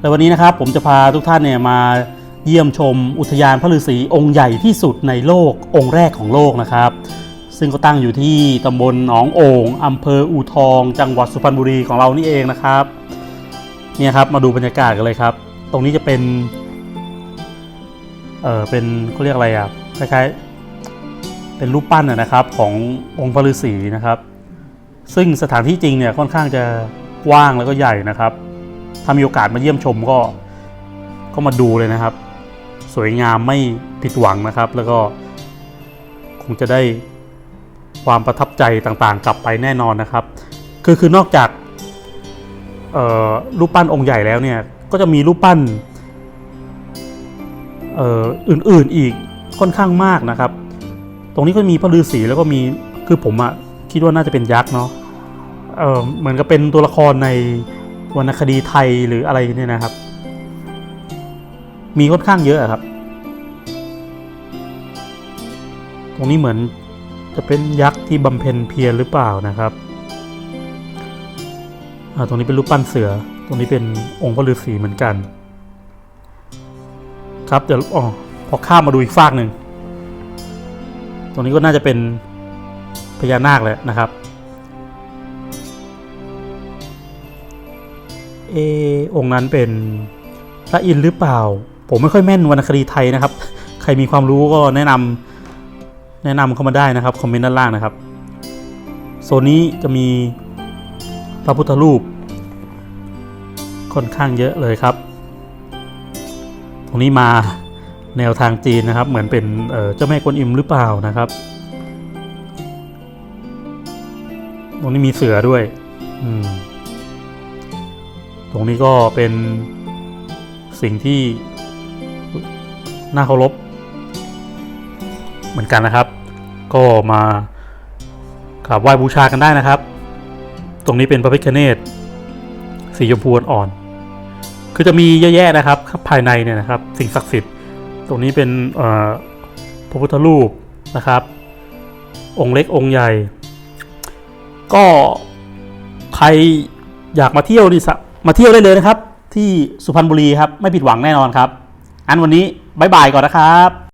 และวันนี้นะครับผมจะพาทุกท่านเนี่ยมาเยี่ยมชมอุทยานพระฤาษีองค์ใหญ่ที่สุดในโลกองค์แรกของโลกนะครับ ซึ่งก็ตั้งอยู่ที่ตำบลหนองโอ่งอำเภออูทอง จังหวัดสุพรรณบุรีของเรานี่เองนะครับเนี่ยครับมาดูบรรยากาศกันเลยครับ ตรงนี้จะเป็นเออเป็นเขาเรียกอะไรอะคล้ายๆเป็นรูปปั้นนะครับขององค์พระฤาษีนะครับ ซึ่งสถานที่จริงเนี่ยค่อนข้างจะกว้างแล้วก็ใหญ่นะครับ ถ้ามีโอกาสมาเยี่ยมชมก็ก็มาดูเลยนะครับ สวยงามไม่ผิดหวังนะครับ แล้วก็คงจะได้ความประทับใจต่างๆ กลับไปแน่นอนนะครับ คือคือนอกจากรูปปั้นองค์ใหญ่แล้วเนี่ยก็จะมีรูปปั้นอื่นๆอีกค่อนข้างมากนะครับ ตรงนี้ก็มีพระฤาษีแล้วก็มีคือผมอะคิดว่าน่าจะเป็นยักษ์เนาะเเหมือนกับเป็นตัวละครใน วรรณคดีไทยหรืออะไรเนี่ยนะครับ มีค่อนข้างเยอะอะครับ ตรงนี้เหมือนจะเป็นยักษ์ที่บำเพ็ญเพียรหรือเปล่านะครับอ่าตรงนี้เป็นรูปปั้นเสือ ตรงนี้เป็นองค์พระฤาษีเหมือนกัน ครับเดี๋ยวอ๋อพอข้ามมาดูอีกฝากหนึ่ง ตรงนี้ก็น่าจะเป็นพญานาคแหละนะครับ เอองค์นั้นเป็นพระอินทร์หรือเปล่า ผมไม่ค่อยแม่นวรรณคดีไทยนะครับ ใครมีความรู้ก็แนะนำแนะนำเข้ามาได้นะครับคอมเมนต์ด้านล่างนะครับโซนนี้จะมีพระพุทธรูป ค่อนข้างเยอะเลยครับ ตรงนี้มาแนวทางจีนนะครับ เหมือนเป็นเเจ้าแม่กวนอิมหรือเปล่านะครับ ตรงนี้มีเสือด้วย อืม ตรงนี้ก็เป็นสิ่งที่น่าเคารพเหมือนกันนะครับ ก็มากราบไหว้บูชากันได้นะครับ ตรงนี้เป็นพระพิฆเนศสีชมพูอ่อนๆคือจะมีเยอะแยะนะครับ ภายในเนี่ยนะครับ สิ่งศักดิ์สิทธิ์ ตรงนี้เป็นพระพุทธรูปนะครับ องค์เล็กองค์ใหญ่ ก็ใครอยากมาเที่ยวนี่ส มาเที่ยวได้เลยนะครับ ที่สุพรรณบุรีครับ ไม่ผิดหวังแน่นอนครับ อันวันนี้บายบายก่อนนะครับ